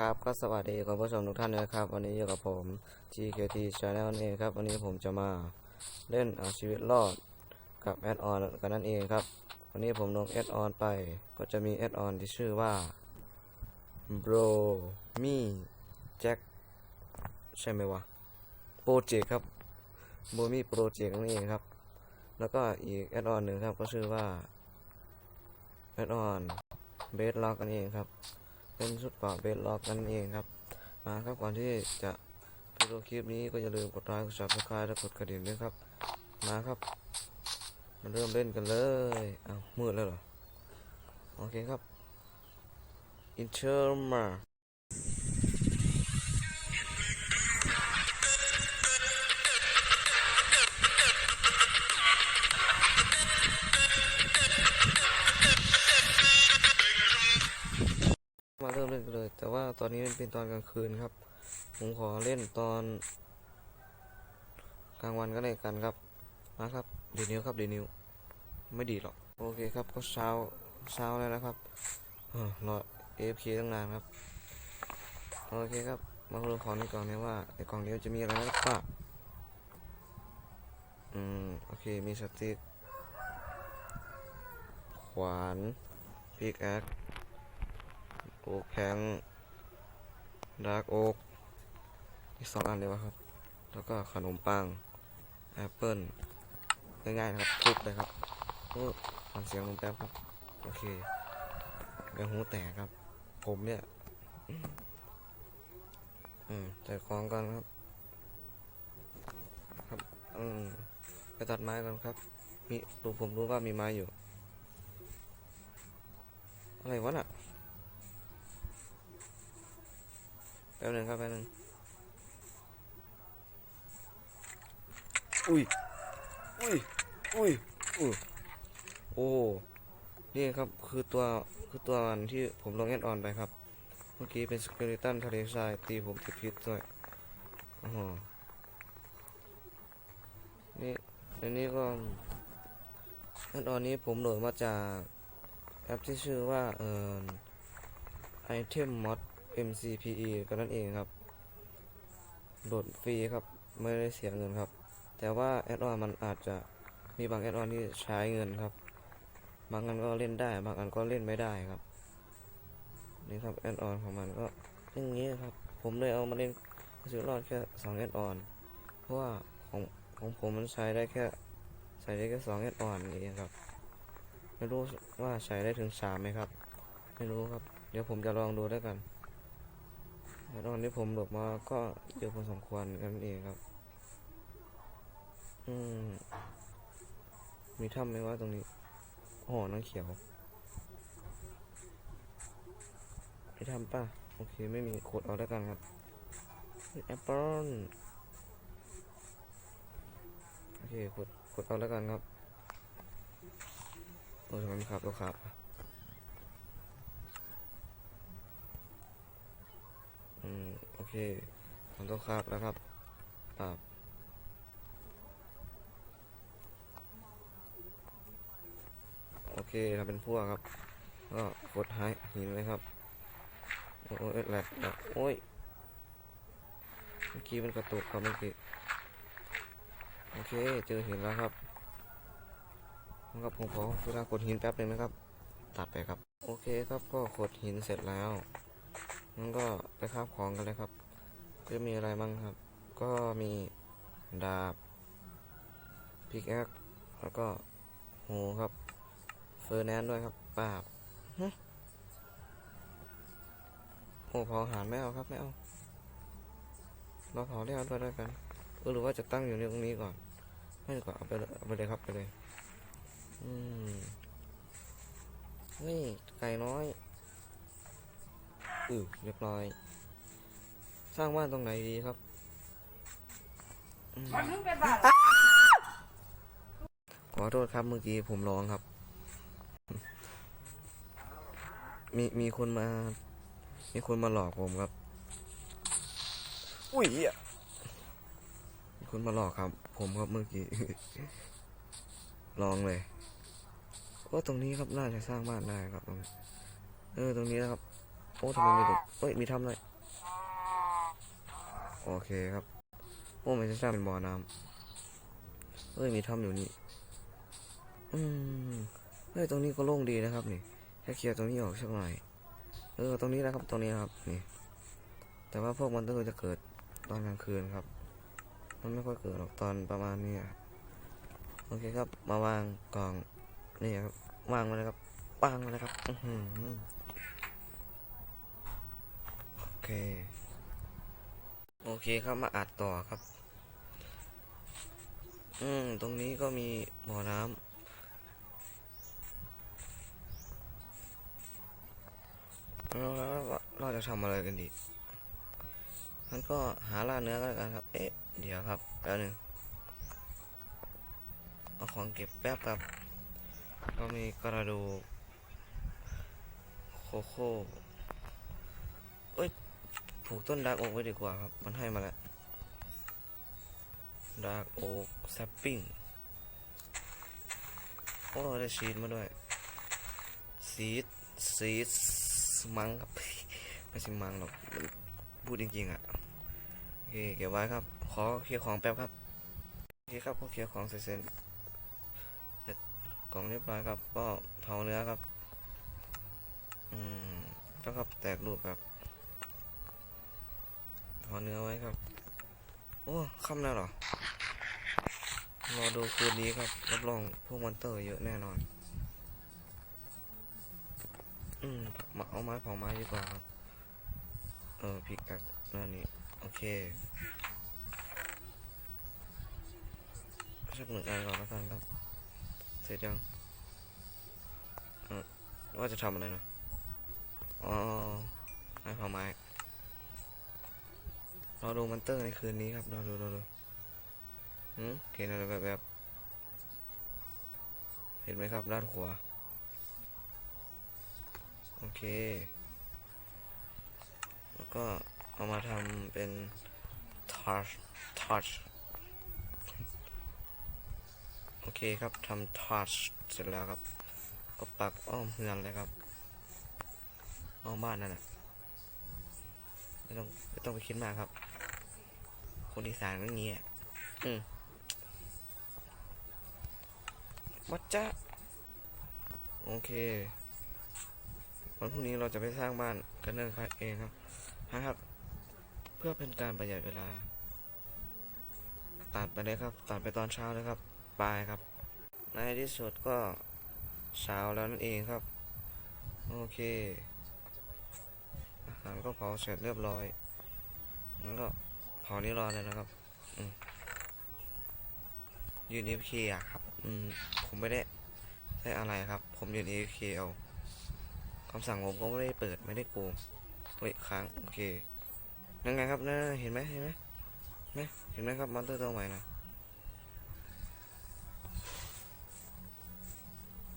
ครับก็สวัสดีคุณผู้ชมทุกท่านนะครับ วันนี้อยู่กับผม GKT Channel นั่ครับ วันนี้ผมจะมาเล่นเอาชีวิตรอดกับแอดออนกันนั่นเองครับ วันนี้ผมลงแอดออนไปก็จะมีแอดออนที่ชื่อว่า Bro Me Jack ใช่ไหมวะโปรเจกต์ครับ b r o Me Project นั่นเองครับ แล้วก็อีกแอดออนหนึ่งครับก็ชื่อว่าแอดออนเบสล็อกกันเองครับ เป็นชุดเกาะเบสล็อกนั่นเองครับมาครับก่อนที่จะไปดูคลิปนี้ก็อย่าลืมกดไลค์กดแชร์กดคั่นและกดกระดิ่งด้วยครับ มาครับ มาเริ่มเล่นกันเลยอ้าวมืดแล้วเหรอ โอเคครับ อินเทอร์มา แต่ว่าตอนนี้เป็นตอนกลางคืนครับ ผมขอเล่นตอน กลางวันก็ได้กันครับมาครับดีนิวครับดีนิวไม่ดีหรอกโอเคครับก็เช้าเช้าแล้วนะครับเออรอ AFK ตั้งนานครับโอเคครับมาดูของในกล่องนี้ว่าในกล่องนี้จะมีอะไรนะครับอืมโอเคมีสติ๊กขวานพิกแอค โอ๊กแพงดาร์กโอ๊กอีกสองอันเลยวะครับ แล้วก็ขนมปังแอปเปิ้ลง่ายๆนะครับทุบเลยครับโอ้ฟังเสียงลงแป๊บครับ โอเคเดี๋ยวหูแตกครับ ผมเนี่ย อืมจัดของก่อนครับ ครับ อืมไปตัดไม้ก่อนครับ มีดูผมรู้ว่ามีไม้อยู่ อะไรวะน่ะแป๊บหนึงครับแป๊บหนึงอุ้ยอุ้ยอุ้ยอุ้ยโอ้นี่ครับคือตัวคือตัวมันที่ผมลงแอดออนไปครับ เมื่อกี้เป็นสเกเลตันทะเลทรายตีผมติดพิษด้วยอ๋อนี่อันนี้ก็แอดออนนี้ผมโหลดมาจากแอปที่ชื่อว่าเอ่อ Item Mod MCPE ก็นั่นเองครับ โหลดฟรีครับ ไม่ได้เสียเงินครับ แต่ว่าแอดออนมันอาจจะมีบางแอดออนที่ใช้เงินครับ บางอันก็เล่นได้ บางอันก็เล่นไม่ได้ครับ นี่ครับแอดออนของมันก็อย่างนี้ครับ ผมเลยเอามาเล่นซื้อรอดแค่สองแอดออน เพราะว่าของของผมมันใช้ได้แค่ใส่ได้แค่สองแอดออนเองครับ ไม่รู้ว่าใช้ได้ถึงสามไหมครับ ไม่รู้ครับ เดี๋ยวผมจะลองดูด้วยกัน แอนที่ผมหลบมาก็เยอะพอสมควรกันเองครับ อืม มีถ้ำไหมว่าตรงนี้อ๋อน้ำเขียวไม่ทำป่ะ โอเค ไม่มีโคดเอาแล้วกันครับแอปเปิลโอเคกดกดเอาแล้วกันครับ โอ้ยทำไมไม่ขับตัวขับ อืม โอเคทำตัวขับแล้วครับปรับโอเคทำเป็นพวกครับ ก็กดหายหินเลยครับ โอ้ยแหลกแลกโอ้ย เมื่อกี้มันกระตุกครับเมื่อกี้ โอเค เจอหินแล้วครับนะครับผมขอเวลากดหินแป๊บหนึ่งนะครับ ตัดไปครับ โอเคครับก็กดหินเสร็จแล้ว มันก็ไปคาบของกันเลยครับจะมีอะไรบ้างครับ ก็มีดาบพิกแอคแล้วก็หูครับ เฟอร์แนนซ์ด้วยครับปราบหึโอ้เผาอหารไม่เอาครับไม่เอาเราเผาได้เอาด้วยด้วยกันเออหรือว่าจะตั้งอยู่ในตรงนี้ก่อน ไม่ดีกว่าเอาไปเลยเอาไปเลยครับไปเลย อืมนี่ไก่น้อย อือเรียบร้อย สร้างบ้านตรงไหนดีครับอืมมันถึงเป็นบ้านขอโทษครับเมื่อกี้ผมร้องครับ มีมีคนมา มีคนมาหลอกผมครับ อุ้ยอะมีคนมาหลอกครับ ผมครับเมื่อกี้ลองเลยโอ้ตรงนี้ครับน่าจะสร้างบ้านได้ครับตรงนี้เออตรงนี้นะครับโอ้อ้ทำไมมีดุเอ้ยมีถ้ำเลยโอเคครับโอ้มันจะสร้างเป็นบ่อน้ำเอ้ยมีถ้ำอยู่นี่อืมเฮ้ยตรงนี้ก็โล่งดีนะครับนี่แค่เคลียร์ตรงนี้ออกสักหน่อยเออตรงนี้นะครับตรงนี้ครับนี่ แต่ว่าพวกมันต้องจะเกิดตอนกลางคืนครับ มันไม่ค่อยเกิดหรอกตอนประมาณนี้โอเคครับ มาวางกล่องนี่ครับวางมาเลยครับวางมาเลยครับ อื เค โอเคครับมาอัดต่อครับ อืม ตรงนี้ก็มีบ่อน้ำแล้วเราจะทำอะไรกันดีมันก็หาล่าเนื้อก็แล้วกันครับ เอ๊ะ เดี๋ยวครับแป๊บหนึงเอาของเก็บแป๊บครับ ก็มีกระดูกโคโค่ ผูกต้นดาร์กโอ๊กไว้ดีกว่าครับ มันให้มาแล้วดาร์กโอ๊กแซปปิ้งโอ้ได้ชีสมาด้วยซีดซีดมังครับ ไม่ใช่มังหรอกพูดจริงๆอะโอเคเก็บไว้ครับ ขอเคลียร์ของแป๊บครับโอเคครับก็เคลียร์ของเสร็จเสร็จเสร็จกล่องเรียบร้อยครับ ก็เผาเนื้อครับ อืมต้องครับแตกรูปครับ เผาเนื้อไว้ครับ โอ้ค่ำแล้วเหรอ รอดูคืนนี้ครับ รับรองพวกมอนเตอร์เยอะแน่นอน อืมมาเอาไม้เผาไม้ดีกว่าครับ เออพิกัดนั่นนี่ โอเคสักหนึ่งอันก่อนแล้วกันครับ เสร็จยังเออว่าจะทำอะไรนะอ๋อไม้เผาไม้ รอดูมอนเตอร์ในคืนนี้ครับรอดูรอดูหืมเห็นอะไรแบบแบบเห็นไหมครับ ด้านขวา โอเค แล้วก็เอามาทำเป็น touch touch โอเคครับทำ touch เสร็จแล้วครับ ก็ปักอ้อมเฮือนเลยครับอ้อมบ้านนั่นแหละไม่ต้องไม่ต้องไปคิดมากครับ คนอีสานก็งี้อะอืมวัดจ้าโอเค วันพรุ่งนี้เราจะไปสร้างบ้านกันเองครับเองครับนะครับ เพื่อเป็นการประหยัดเวลา ตัดไปเลยครับ ตัดไปตอนเช้าเลยครับบายครับ ในที่สุดก็เช้าแล้วนั่นเองครับ โอเคอาหารก็เผาเสร็จเรียบร้อยงั้นก็ เผานี่รอเลยนะครับยืนเอฟเคอะครับ อืม ผมไม่ได้ใช้อะไรครับ ผมยืนเอฟเคเอาคำสั่งผมก็ไม่ได้เปิดไม่ได้โกงเฮ้ยค้างโอเคนั่นไงครับนั่นเห็นไหมเห็นไหมไหมเห็นไหมครับมอนเตอร์ตัวใหม่นะ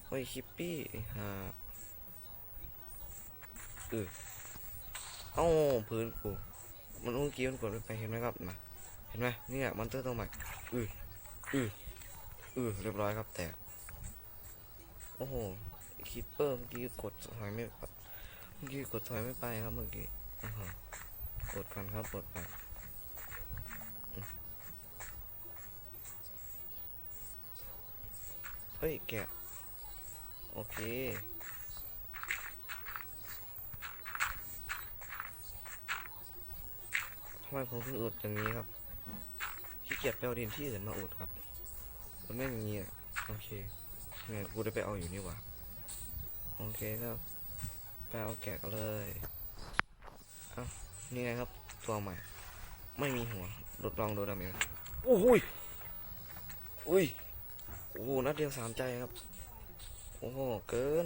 เฮ้ยคิปปี้ฮ่าเออเอ้าพื้นกู มันเมื่อกี้มันกดไปเห็นไหมครับนะเห็นไหมนี่ยมอนเตอร์ตัวใหม่อืออืออือเรียบร้อยครับแตกโอ้โหคิปเปอร์เมื่อกี้กดถอยไม่เมื่อกี้กดถอยไม่ไปครับเมื่อกี้อ่าฮะกดกันครับกดไปเฮ้ยแกะโอเค ทำไมผมถึงอุดอย่างนี้ครับขี้เกียจไปเอาดินที่อื่นมาอุดครับมันไม่อย่างนี้อะโอเคไงกูได้ไปเอาอยู่นี่หว่าโอเคครับไปเอาแกะกันเลยเอานี่ไงครับ ตัวใหม่ ไม่มีหัวลดลองดูดาเมจโอ้โหยอุ้ยโอ้โหนัดเดียวสามใจครับ โอ้โห เกิน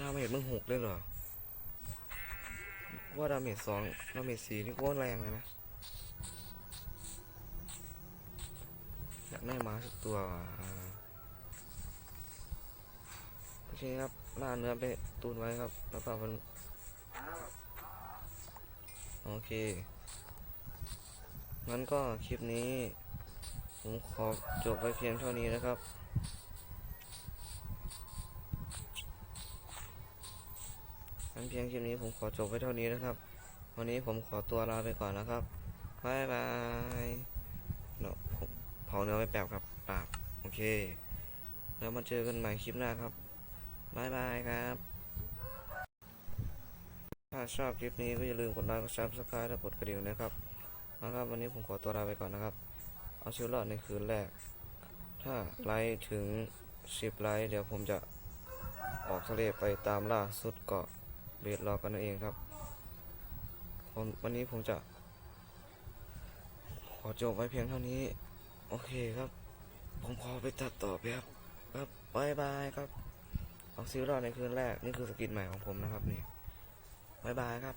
ดาเมจมึงหกเลยเหรอ ว่าดาเมจสองดาเมจสี่นี่ก็แรงเลยนะอยากได้ม้าสักตัวโอเคครับล่าเนื้อไปตูนไว้ครับ แล้วก็มันโอเค งั้นก็คลิปนี้ ผมขอจบไว้เพียงเท่านี้นะครับ งั้น เพียงคลิปนี้ผมขอจบไว้เท่านี้นะครับ วันนี้ผมขอตัวลาไปก่อนนะครับบายบายเนาะผมเผาเนื้อไว้แป๊บครับปาบโอเค แล้วมาเจอกันใหม่คลิปหน้าครับบายบายครับ ถ้าชอบคลิปนี้ก็อย่าลืมกดไลค์กดซับสไครต์และกดกระดิ่งนะครับนะครับ วันนี้ผมขอตัวลาไปก่อนนะครับ เอาชีวิตรอดในคืนแรก ถ้าไลค์ถึง 10 ไลค์เดี๋ยวผมจะออกทะเลไปตามล่าสุดเกาะ เบสรอกันนั่นเองครับผมวันนี้ผมจะ ขอจบไว้เพียงเท่านี้ โอเคครับ ผมขอไปตัดต่อแป๊บครับบายบายครับ เอาซิลรอดในคืนแรก นี่คือสกินใหม่ของผมนะครับนี่บายบายครับ